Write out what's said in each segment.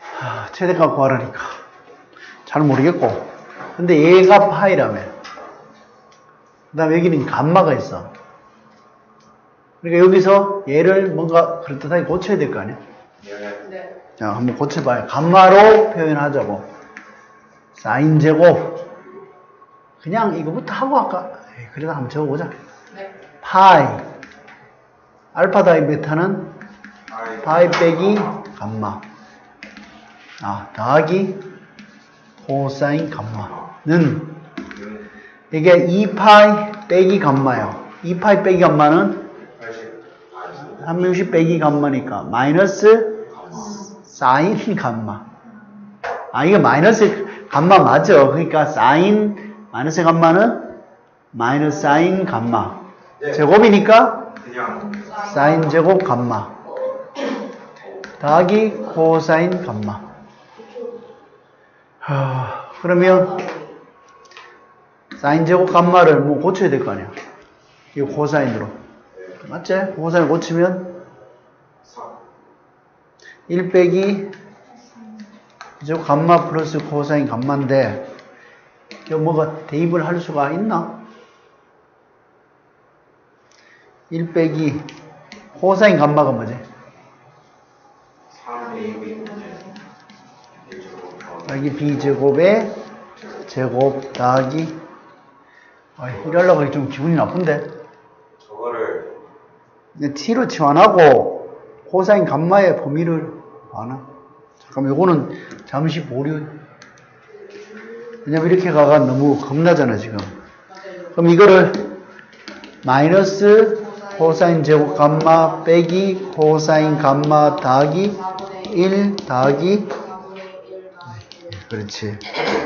하, 최대값 구하라니까. 잘 모르겠고. 근데 얘가 파이라며. 그 다음에 여기는 감마가 있어. 그러니까 여기서 얘를 뭔가 그럴듯하게 고쳐야 될 거 아니야? 네. 자, 한번 고쳐봐요. 감마로 표현하자고. 사인 제곱. 그냥 이거부터 하고 할까? 에이, 그래도 한번 적어보자. 네. 파이. 알파 다이 베타는 파이 빼기 감마. 아, 더하기 코사인 감마는 는 이게 2파이 빼기 감마요. 2파이 빼기 감마는 80한 명씩 빼기 감마니까 마이너스 사인 감마. 아, 이게 마이너스 감마 맞죠? 그러니까 사인 마이너스 감마는 마이너스 사인 감마. 네. 제곱이니까 사인 제곱 감마. 더하기 코사인 감마. 하, 그러면 사인 제곱 감마를 뭐 고쳐야 될 거 아니야. 이거 코사인으로. 맞지? 코사인 고치면 4 1 빼기 제곱 감마 플러스 코사인 감마인데 이거 뭐가 대입을 할 수가 있나? 1 빼기 코사인 감마가 뭐지? 더하기 b제곱의 제곱 더하기 아, 하기 좀 기분이 나쁜데 저거를 t로 치환하고 코사인 감마의 범위를 아나? 잠깐만 요거는 잠시 보류 왜냐면 이렇게 가가 너무 겁나잖아 지금. 그럼 이거를 마이너스 코사인 제곱 감마 빼기 코사인 감마 더하기 1 더하기 4분의 1 더하기 그렇지.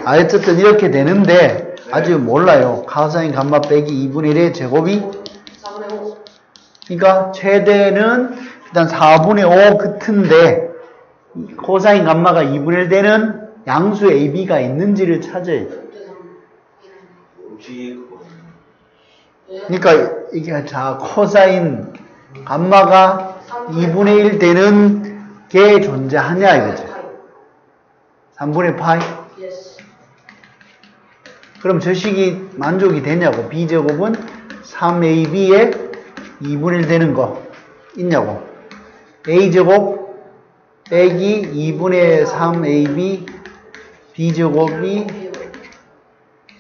아, 어쨌든 이렇게 되는데, 아직 몰라요. 카사인 감마 빼기 2분의 1의 제곱이, 4분의 5. 그러니까 최대는 일단 4분의 5 끝인데, 코사인 감마가 2분의 1 되는 양수 AB가 있는지를 찾아야지. 혹시 그러니까 이게 자, 코사인 감마가 2분의 1 되는 게 존재하냐 이거지. 3분의 파이? 그럼 저 식이 만족이 되냐고. b제곱은 3ab에 2분의 1 되는 거 있냐고. a제곱 빼기 2분의 3ab b제곱이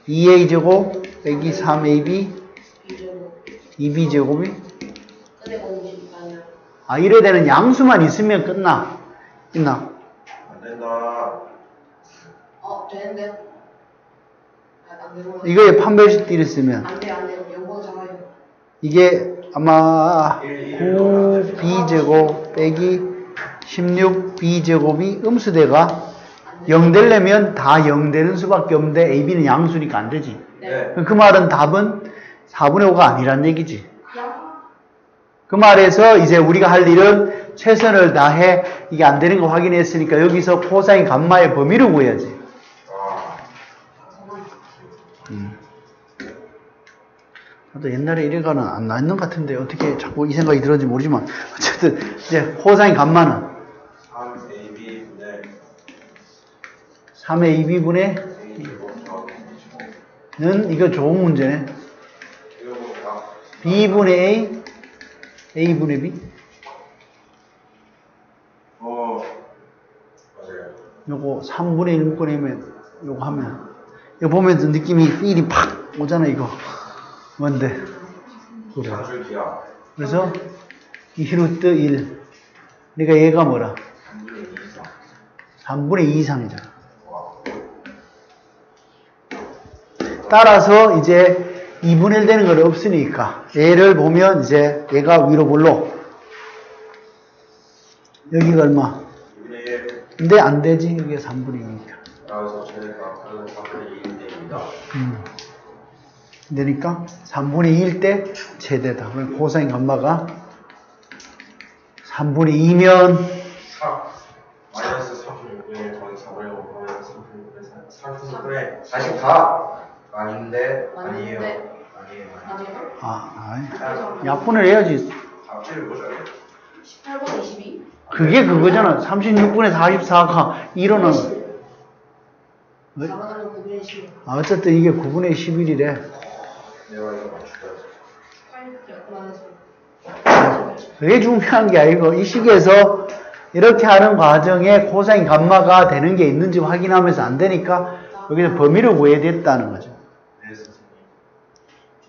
2a제곱 빼기 3ab 2제곱. 2b제곱이 근데 공식 아니야. 아 이래 되는 양수만 있으면 끝나. 있나? 안 된다 어, 되는데? 아, 안. 이거에 판별식 띠를 쓰면 안 돼, 안 돼. 연봉 잡아요. 이게 아마 9b제곱 빼기 16b제곱이 음수대가 0 되려면 다 0 되는 수밖에 없는데 ab는 양수니까 안 되지. 네 그 말은 답은 4분의 5가 아니란 얘기지. 야. 그 말에서 이제 우리가 할 일은 최선을 다해 이게 안 되는 거 확인했으니까 여기서 코사인 감마의 범위를 구해야지. 아, 음. 나도 옛날에 이래가는 안 나있는 것 같은데 어떻게 자꾸 이 생각이 들었는지 모르지만 어쨌든 이제 코사인 감마는 3 A B 네 3의 2b분의 A 제곱 더하기 B 는 이거 좋은 문제네. b분의 a, a분의 b. 어 맞아요 요거 3분의 1 묶어내면 요거 하면 이거 보면 느낌이 필이 팍 오잖아 이거. 뭔데? 그래. 그래서 이 히루트 1. 그러니까 얘가 뭐라? 3분의 2 이상 3분의 2 이상이잖아. 와 따라서 이제 2분의 1 되는 건 없으니까 얘를 보면 이제 얘가 위로 볼로 여기가 얼마? 2분의 1 근데 안 되지 이게 3분의 2니까 제가 하는 3분의 2인데입니다 음. 되니까 3분의 2일 때 최대다 그럼 코사인 감마가 3분의 2면 4 마이너스 36분의 더하기 4분의 5 마이너스 36분의 36분의 44 아닌데 아니에요. 아니에요 아니요. 아, 아이. 약분을 해야지 합치를 보셔야 돼요 18번 22. 그게 그거잖아. 36분의 44가 1호는. 왜? 4분의 9분의 10. 아, 어쨌든 이게 9분의 11이래. 내가 이거 맞출까요? 8 그만해서. 그게 중요한 게 아니고, 이 식에서 이렇게 하는 과정에 코사인 감마가 되는 게 있는지 확인하면서 안 되니까, 여기서 범위를 구해야 됐다는 거죠.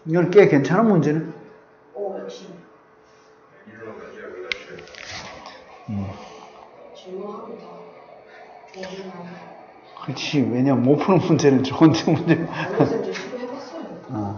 이건 꽤 괜찮은 문제네. 오, 그렇지. 왜냐면 못 푸는 문제는 좋은데 문제. 아